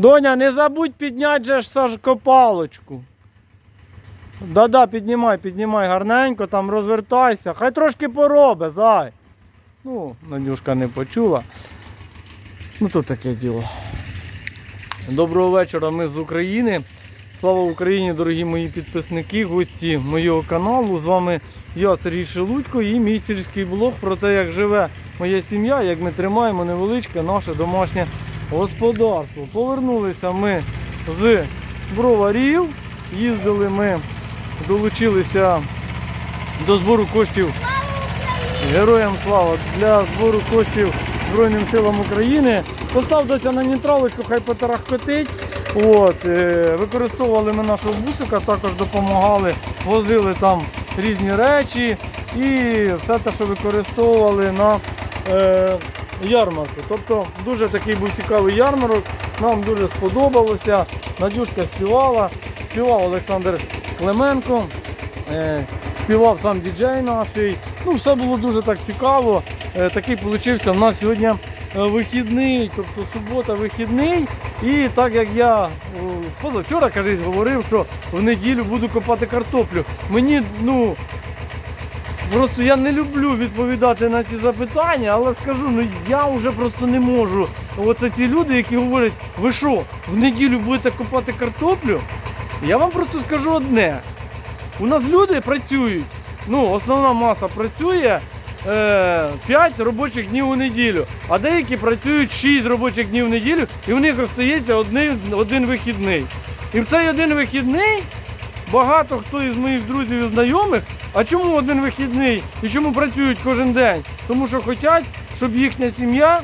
Доня, не забудь підняти же ж Саш, копалочку. Да-да, піднімай, піднімай гарненько, там розвертайся. Хай трошки поробе, зай. Ну, Надюшка не почула. Ну тут таке діло. Доброго вечора, ми з України. Слава Україні, дорогі мої підписники, гості моєго каналу. З вами я, Сергій Шелудько, і мій сільський блог про те, як живе моя сім'я, як ми тримаємо невеличке наше домашнє господарство. Повернулися ми з броварів, їздили ми, долучилися до збору коштів Героям слава для збору коштів Збройним силам України. Постав на нейтралочку, хай потарахкотить. От, е, використовували ми нашого бусика, також допомагали, возили там різні речі і все те, що використовували на е, ярмарку. Тобто дуже такий був цікавий ярмарок, нам дуже сподобалося. Надюшка співала, співав Олександр Клименко. Е, співав сам діджей наш. Ну, все було дуже так цікаво. Е, Такий получився в нас сьогодні е, вихідний, тобто субота вихідний. І так як я позавчора, кажись, говорив, що в неділю буду копати картоплю. Мені, ну. Просто я не люблю відповідати на ці запитання, але скажу, ну я вже просто не можу. Оце ті люди, які говорять, ви що, в неділю будете копати картоплю? Я вам просто скажу одне. У нас люди працюють. Ну, основна маса працює е, 5 робочих днів у неділю, а деякі працюють 6 робочих днів в неділю, і в них остається один, один вихідний. І в цей один вихідний багато хто із моїх друзів і знайомих. А чому один вихідний і чому працюють кожен день? Тому що хочуть, щоб їхня сім'я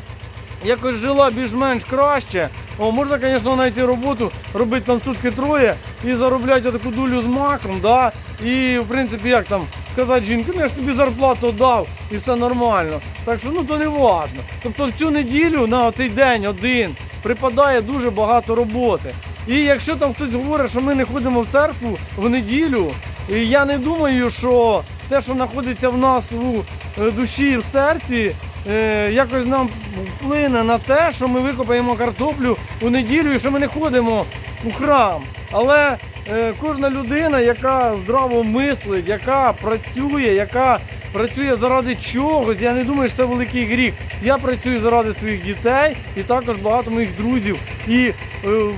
якось жила більш-менш краще. О, можна, звісно, знайти роботу, робити там сутки троє і заробляти таку дулю з маком, да? і в принципі, як там сказати жінці, ну я ж тобі зарплату дав і все нормально. Так що ну то не важно. Тобто в цю неділю на цей день один припадає дуже багато роботи. І якщо там хтось говорить, що ми не ходимо в церкву в неділю, і я не думаю, що те, що знаходиться в нас у е, душі і в серці, е, якось нам вплине на те, що ми викопаємо картоплю у неділю і що ми не ходимо у храм. Але е, кожна людина, яка здраво мислить, яка працює, яка працює заради чогось, я не думаю, що це великий гріх. Я працюю заради своїх дітей і також багато моїх друзів. І е,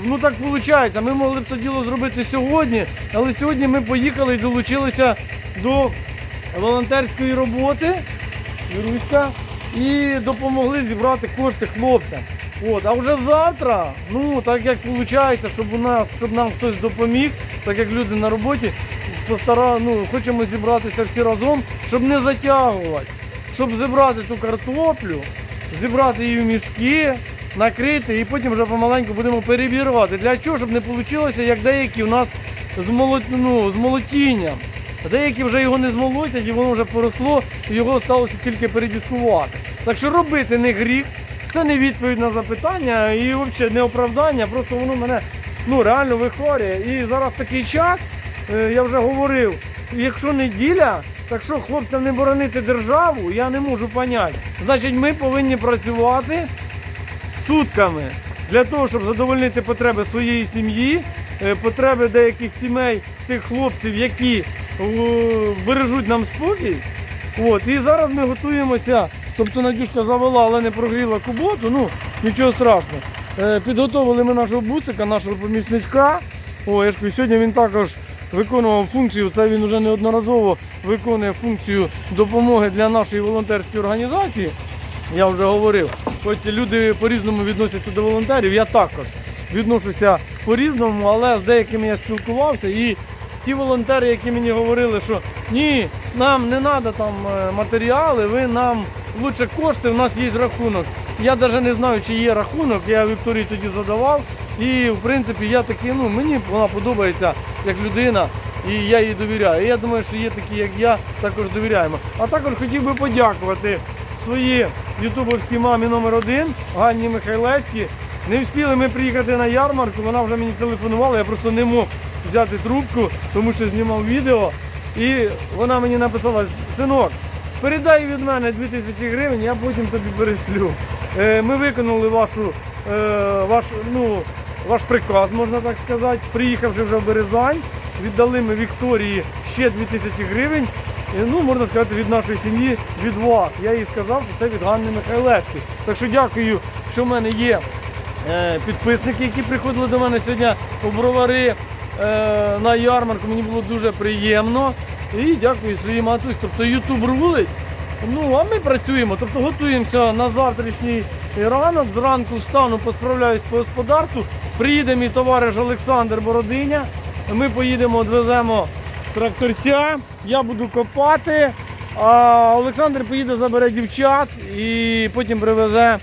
ну так виходить, ми могли б це діло зробити сьогодні, але сьогодні ми поїхали і долучилися до волонтерської роботи. Віруська, і допомогли зібрати кошти хлопцям. От, а вже завтра, ну так як виходить, щоб у нас, щоб нам хтось допоміг, так як люди на роботі, постара, ну, хочемо зібратися всі разом, щоб не затягувати, щоб зібрати ту картоплю, зібрати її в мішки, накрити і потім вже помаленьку будемо перебірувати. Для чого? Щоб не вийшло, як деякі у нас з, молот, ну, з молотінням. Деякі вже його не змолотять і воно вже поросло, і його сталося тільки передіскувати. Так що робити не гріх, це не відповідь на запитання і взагалі не оправдання, просто воно мене ну, реально вихворює. І зараз такий час, я вже говорив, якщо неділя, так що хлопцям не боронити державу, я не можу поняти. Значить, ми повинні працювати сутками для того, щоб задовольнити потреби своєї сім'ї, е, потреби деяких сімей, тих хлопців, які е, бережуть нам спокій. От, і зараз ми готуємося. Тобто Надюшка завела, але не прогріла куботу, ну нічого страшного. Е, Підготовили ми нашого бусика, нашого помічничка. О, я ж сьогодні він також виконував функцію, це він вже неодноразово виконує функцію допомоги для нашої волонтерської організації. Я вже говорив, хоч люди по-різному відносяться до волонтерів, я також відношуся по-різному, але з деякими я спілкувався і ті волонтери, які мені говорили, що ні, нам не треба там е, матеріали, ви нам лучше кошти, у нас є рахунок. Я навіть не знаю, чи є рахунок, я Вікторії тоді задавав. І в принципі я такий, ну мені вона подобається як людина, і я їй довіряю. І я думаю, що є такі, як я, також довіряємо. А також хотів би подякувати своїй ютубовській мамі номер один Ганні Михайлецькій. Не встигли ми приїхати на ярмарку, вона вже мені телефонувала, я просто не мог взяти трубку, тому що знімав відео. І вона мені написала, синок, передай від мене 2000 гривень, я потім тобі перешлю. Е, Ми виконали вашу, е, ваш, ну, ваш приказ, можна так сказати. Приїхавши вже в Березань, віддали ми Вікторії ще 2000 гривень. Ну, можна сказати, від нашої сім'ї, від вас. Я їй сказав, що це від Ганни Михайлецької. Так що дякую, що в мене є е, підписники, які приходили до мене сьогодні у бровари е, на ярмарку. Мені було дуже приємно. І дякую своїй матусі. Тобто Ютуб рулить. Ну, а ми працюємо, тобто готуємося на завтрашній ранок. Зранку встану, посправляюсь по господарству. Приїде мій товариш Олександр Бородиня. Ми поїдемо, відвеземо тракторця, я буду копати. А Олександр поїде, забере дівчат і потім привезе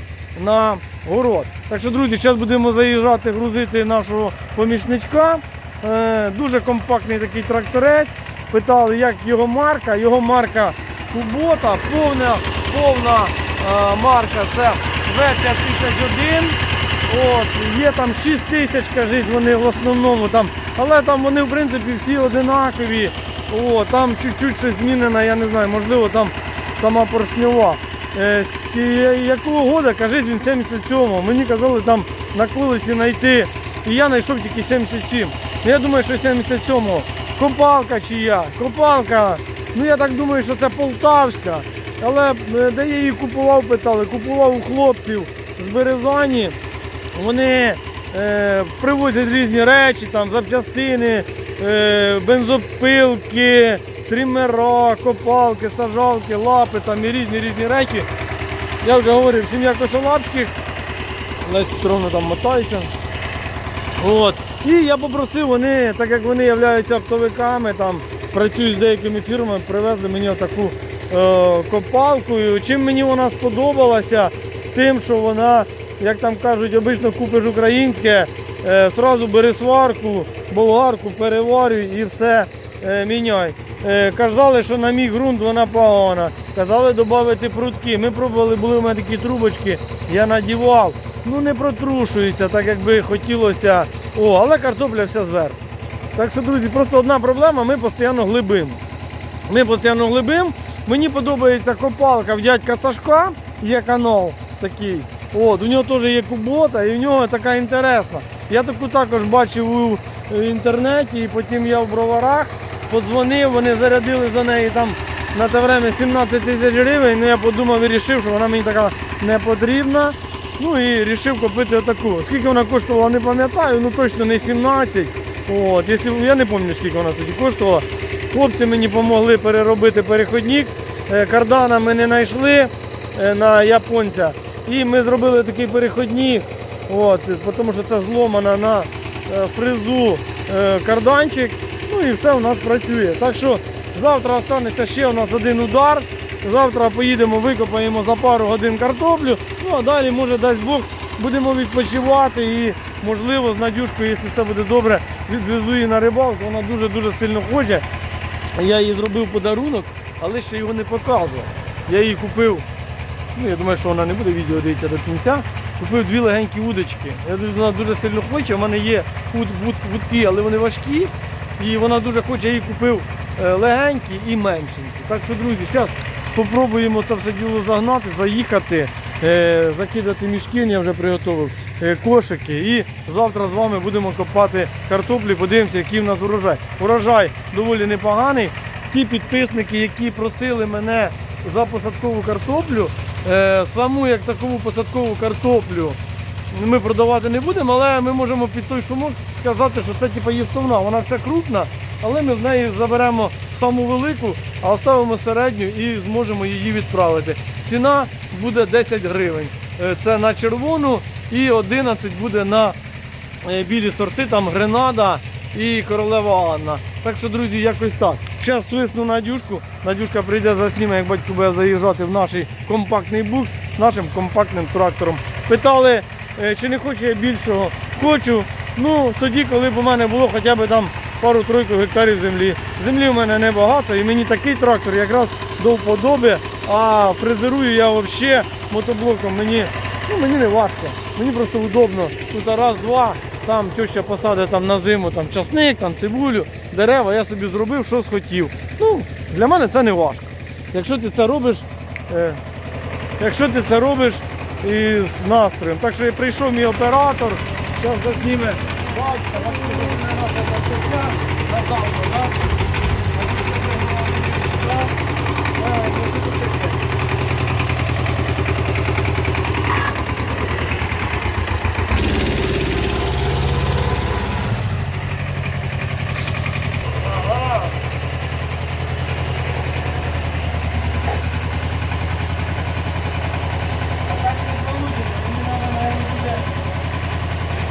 на город. Так що, друзі, зараз будемо заїжджати, грузити нашого помічничка. Е, дуже компактний такий тракторець. Питали, як його марка. Його марка Кубота, повна, повна е, марка це В5001. От, є там 6 тисяч, кажуть, вони в основному там, але там вони в принципі всі одинакові. О, там чуть-чуть щось змінено, я не знаю, можливо там сама поршньова. Е, якого года, кажуть, він 77-го. Мені казали там на колесі знайти. І я знайшов тільки 77. Ну, Я думаю, що 77-го. Копалка чия, копалка. Ну я так думаю, що це полтавська. Але е, де я її купував, питали, купував у хлопців з Березані. Вони е, привозять різні речі, там запчастини, е, бензопилки, тримера, копалки, сажалки, лапи там і різні різні речі. Я вже говорив, сім'я Косолапських, Лесь Петровна там мотається. От. І я попросив, вони, так як вони являються оптовиками, там, працюють з деякими фірмами, привезли мені отаку е, копалку. І чим мені вона сподобалася, тим, що вона, як там кажуть, обично купиш українське, е, сразу бери сварку, болгарку, переварюй і все е, міняй. Е, казали, що на мій ґрунт вона погана. Казали додати прутки. Ми пробували, були в мене такі трубочки, я надівав. Ну не протрушується, так як би хотілося. О, але картопля вся зверху. Так що, друзі, просто одна проблема, ми постійно глибимо. Ми постійно глибимо. Мені подобається копалка в дядька Сашка, є канал такий. От, у нього теж є кубота і в нього така інтересна. Я таку також бачив у е, інтернеті, і потім я в броварах подзвонив, вони зарядили за неї там на те время 17 тисяч гривень. Ну я подумав і вирішив, що вона мені така не потрібна. Ну і вирішив купити отаку. Скільки вона коштувала, не пам'ятаю, ну точно не 17. От, якщо, я не пам'ятаю, скільки вона тоді коштувала. Хлопці мені допомогли переробити переходник. Е, Кардана ми не знайшли е, на японця. І ми зробили такий переходник, от, тому що це зломана на е, фрезу карданчик. Ну і все у нас працює. Так що завтра останеться ще у нас один удар. Завтра поїдемо, викопаємо за пару годин картоплю. Ну а далі, може, дасть Бог, будемо відпочивати і, можливо, з Надюшкою, якщо це буде добре, відвезу її на рибалку. Вона дуже-дуже сильно хоче. Я їй зробив подарунок, але ще його не показував. Я їй купив, ну я думаю, що вона не буде відео дивитися до кінця. Купив дві легенькі удочки. Я вона дуже сильно хоче. У мене є вуд, вуд, вудки, але вони важкі. І вона дуже хоче, я їй купив е, легенькі і меншенькі. Так що, друзі, зараз спробуємо це все діло загнати, заїхати, е, закидати мішки, я вже приготував е, кошики. І завтра з вами будемо копати картоплі, подивимося, який в нас урожай. Урожай доволі непоганий. Ті підписники, які просили мене за посадкову картоплю, е, саму як такову посадкову картоплю ми продавати не будемо, але ми можемо під той шумок сказати, що це типу їстовна. Вона вся крупна, але ми з неї заберемо саму велику, а оставимо середню і зможемо її відправити. Ціна буде 10 гривень. Е, Це на червону і 11 буде на е, білі сорти, там Гренада і Королева Анна. Так що, друзі, якось так. Зараз свисну Надюшку. Надюшка прийде засніме, як батько буде заїжджати в наш компактний букс нашим компактним трактором. Питали, е, чи не хочу я більшого. Хочу. Ну, тоді, коли б у мене було хоча б там пару-тройку гектарів землі. Землі в мене небагато і мені такий трактор якраз до вподоби, а фрезерую я взагалі мотоблоком. Мені, ну, мені не важко, мені просто удобно. Тут раз-два, там теща посадить там на зиму там, часник, там, цибулю, дерева, я собі зробив, що схотів. Ну, для мене це не важко. Якщо ти це робиш, е, якщо ти це робиш із настроєм. Так що прийшов мій оператор, Зараз засніме батька, засніме наша батька, на завтра, так? Так? Так, ну що тут таке? Ага. А так не получится, мені надо, наверное, буде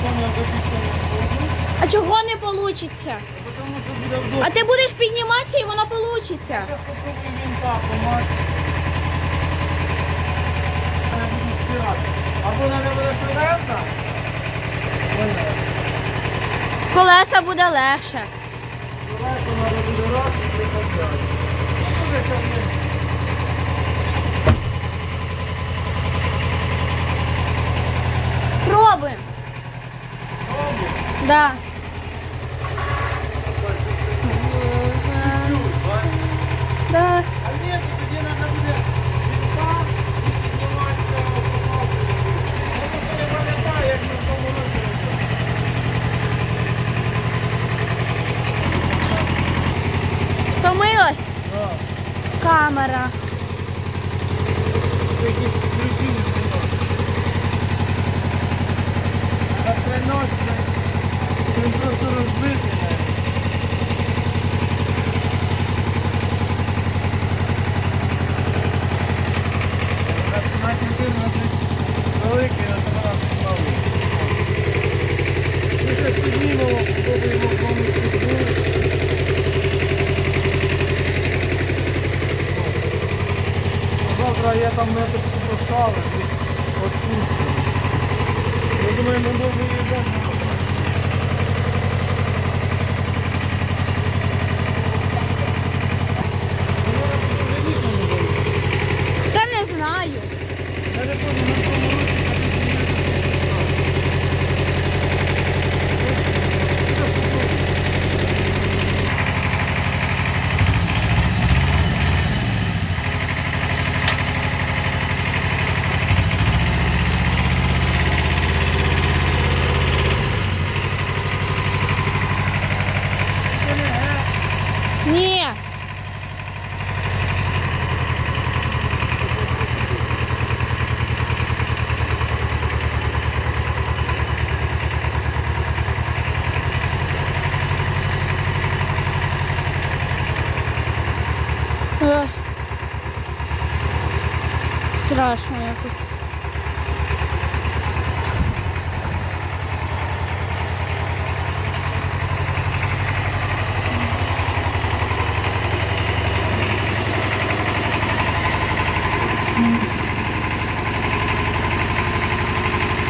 Понял, записано. А чого не вийде? Потому що буде вдома. А ти будеш підніматися і воно вийде. Або треба буде колеса. Колеса буде легше. Колеса треба буде раз і прикладати. Ну, Буде ще. Пробуємо. Пробуй. Да.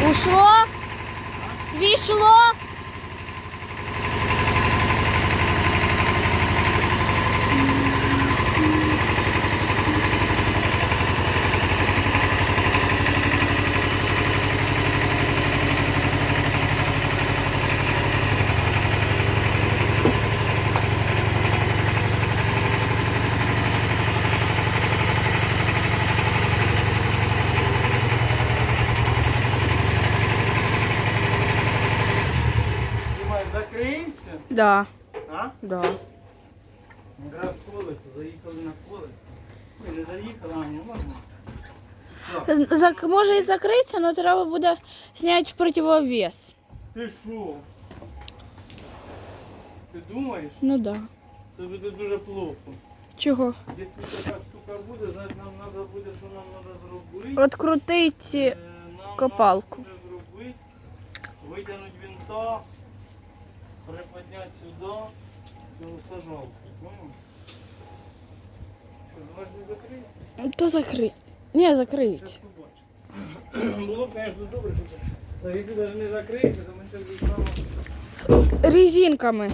Ушло? Війшло? Думаю, закриється? Да, А? да. Якраз колесо, заїхали на колесо. Не заїхали, а не можна. Зак... Може і закриться, але треба буде зняти противовес. ти що? Ти думаєш? Ну да. Це буде дуже плохо. Чого? Якщо така штука буде, значить нам треба буде, що нам треба зробити. Открутить. Е, нам копалку. надо буде зробити, витягнути винта, приподняти сюди, цю сажалку. Понял? Що, вона ж не закриється? То закрить. Ні, закрить. Зараз побачимо. Було б, звісно, добре, щоб... Та якщо навіть не закриється, то ми ще зробимо. Резинками.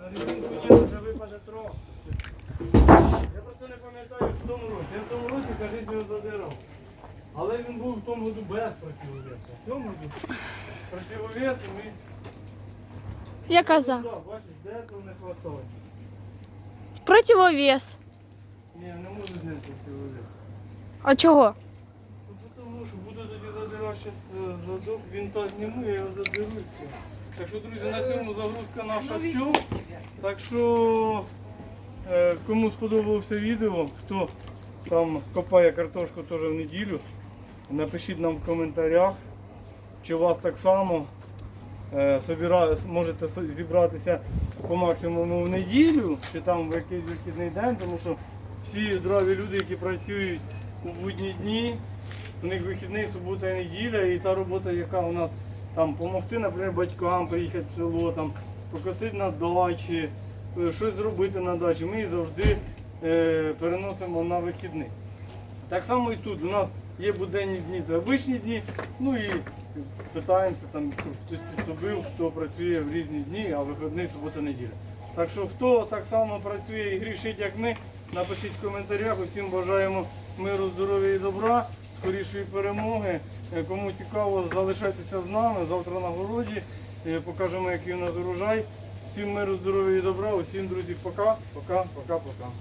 На резинку ні, вже випаде трохи. Я просто не пам'ятаю в тому році. Я в тому році, кажіть, його задирав. Але він був в тому году без противовесу. В цьому году противовесу ми... Я казав. Да, бачиш, деколи не хватає. Противовес. Ні, не можу зняти противовес. А чого? Ну, тому що буду тоді задирати. зараз задок, він та зніму, я його і все. Так що, друзі, на цьому загрузка наша все. Так що, е, кому сподобалося відео, хто там копає картошку теж в неділю, напишіть нам в коментарях, чи у вас так само. Е, можете зібратися по максимуму в неділю, чи там в якийсь вихідний день, тому що всі здорові люди, які працюють у будні дні, у них вихідний субота і неділя, і та робота, яка у нас там допомогти, наприклад, батькам приїхати в село, там, покосити на дачі, е, щось зробити на дачі, ми її завжди е, переносимо на вихідний. Так само і тут. У нас є буденні дні, це обичні дні. Ну і питаємося, там, щоб хтось підсобив, хто працює в різні дні, а вихідний субота неділя. Так що хто так само працює і грішить, як ми, напишіть в коментарях. Усім бажаємо миру, здоров'я і добра, скорішої перемоги. Е, Кому цікаво, залишайтеся з нами. Завтра на городі. Е, Покажемо, який у нас урожай. Всім миру, здоров'я і добра. Усім друзі, пока, пока, пока, пока.